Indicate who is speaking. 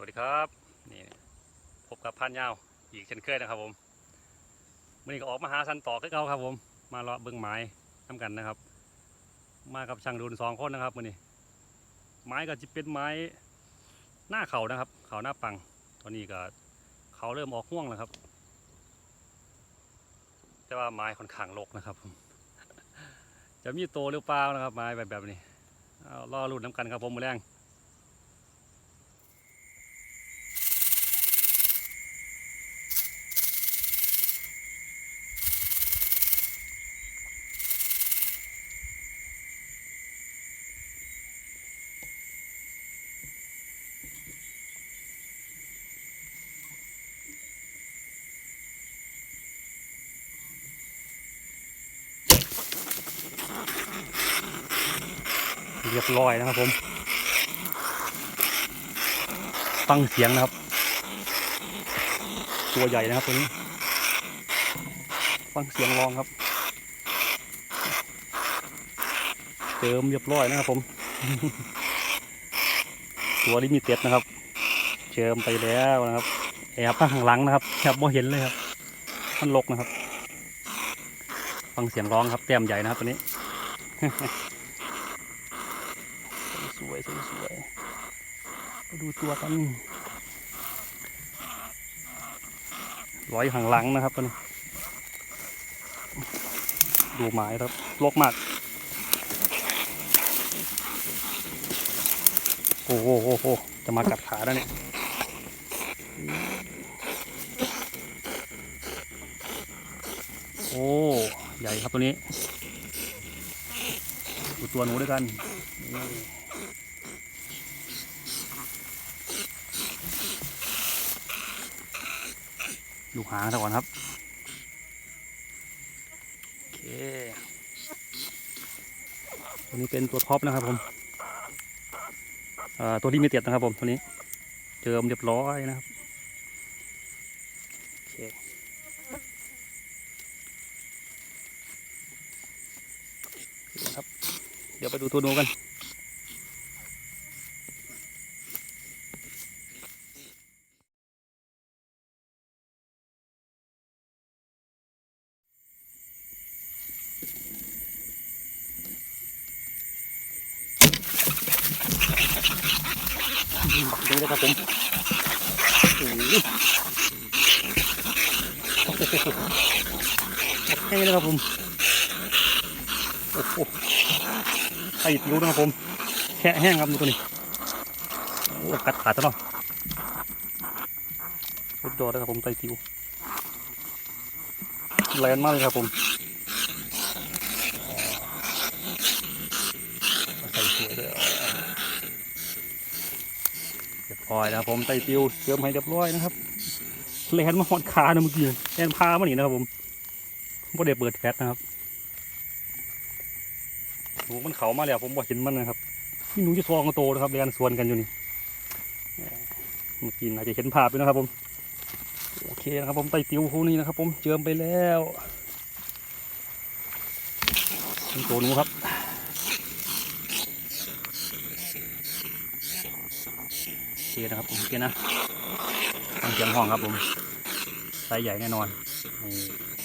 Speaker 1: วัสดีครับนี่พบกับพันยาวอีกเช่นเคยนะครับผมมื่อนี้ก็ออกมาหาสันต่อคือเก่าครับผม มาเลาะเบิ้งไม้ทำกันนะครับ มากับช่างดุนสองคนนะครับมื่อนี้ ไม้ก็จะเป็นไม้หน้าเขานะครับ เขาหน้าปัง ตอนนี้ก็เขาเริ่มออกห่วงแล้วครับ แต่ว่าไม้ค่อนข้างรกนะครับผมจะมีโตหรือเปล่านะครับ ไม้แบบแบบนี้เอารอรุ่นน้ำกันครับผมมือแรง เรียบร้อยนะครับผมฟังเสียงนะครับ ตัวใหญ่นะครับตัวนี้ฟังเสียงร้องครับ เติมเรียบร้อยนะครับผม ตัวลิมิเต็ดนะครับเจิมไปแล้วนะครับแอบข้างหลังนะครับแอบบ่เห็นเลยครับมันลกนะครับ ฟังเสียงร้องครับ แต้มใหญ่นะครับตัวนี้ สวยสวยสวยมาดูตัวกันร้อยหางหลังนะครับตัวนี้ดูไม้ครับลกมาก โอ้โหโอ้โหจะมากัดขาแล้วเนี่ยโอ้ใหญ่ครับตัวนี้ดูตัวหนูด้วยกัน ดูหางซะก่อนครับ โอเค ตัวนี้เป็นตัวท็อปนะครับผมตัวลิมิเต็ดนะครับผมตัวนี้เจิมเรียบร้อยนะครับโอเคครับ เดี๋ยวไปดูตัวหนูกัน บักนี้เลยครับผมโอ้โหบักแห้งเลยครับผมโอ้โหไอ้ติ๋วนะครับผมแค่แห้งครับดูตัวนี้โอ้กัดขาดซะเนาะสุดยอดเลยครับผมไตติวแรงมากเลยครับผมใส่สวยเลย ร้อยนะครับผมไตติวเติมให้เรียบร้อยนะครับแลนมาหอดขานะเมื่อกี้แลนพามาหนีนะครับผมบ่ได้เปิดแฟลชนะครับหนูมันเขามาแล้วผมบ่เห็นมันนะครับนี่หนูจะทองโตนะครับแลนสวนกันอยู่นี่เมื่อกี้อาจจะเห็นภาพอยู่นะครับผมโอเคนะครับผมไตติวคู่นี้นะครับ ผมเจิมไปแล้วตัวหนูครับ เคนะครับผมโอเคนะฟังเสียมห้องครับผมไซส์ใหญ่แน่นอนนี่